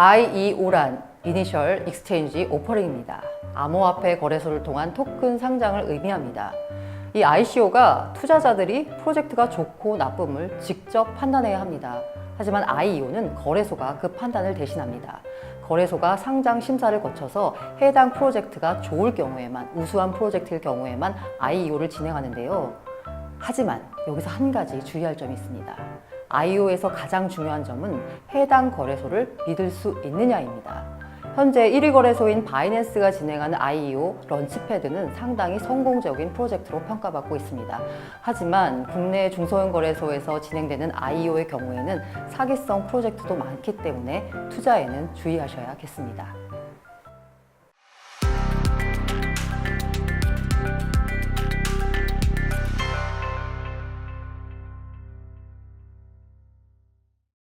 IEO란 Initial Exchange Offering입니다. 암호화폐 거래소를 통한 토큰 상장을 의미합니다. 이 ICO가 투자자들이 프로젝트가 좋고 나쁨을 직접 판단해야 합니다. 하지만 IEO는 거래소가 그 판단을 대신합니다. 거래소가 상장 심사를 거쳐서 해당 프로젝트가 좋을 경우에만, 우수한 프로젝트일 경우에만 IEO를 진행하는데요. 하지만 여기서 한 가지 주의할 점이 있습니다. IO에서 가장 중요한 점은 해당 거래소를 믿을 수 있느냐입니다. 현재 1위 거래소인 바이낸스가 진행하는 IEO 런치패드는 상당히 성공적인 프로젝트로 평가받고 있습니다. 하지만 국내 중소형 거래소에서 진행되는 IEO의 경우에는 사기성 프로젝트도 많기 때문에 투자에는 주의하셔야겠습니다.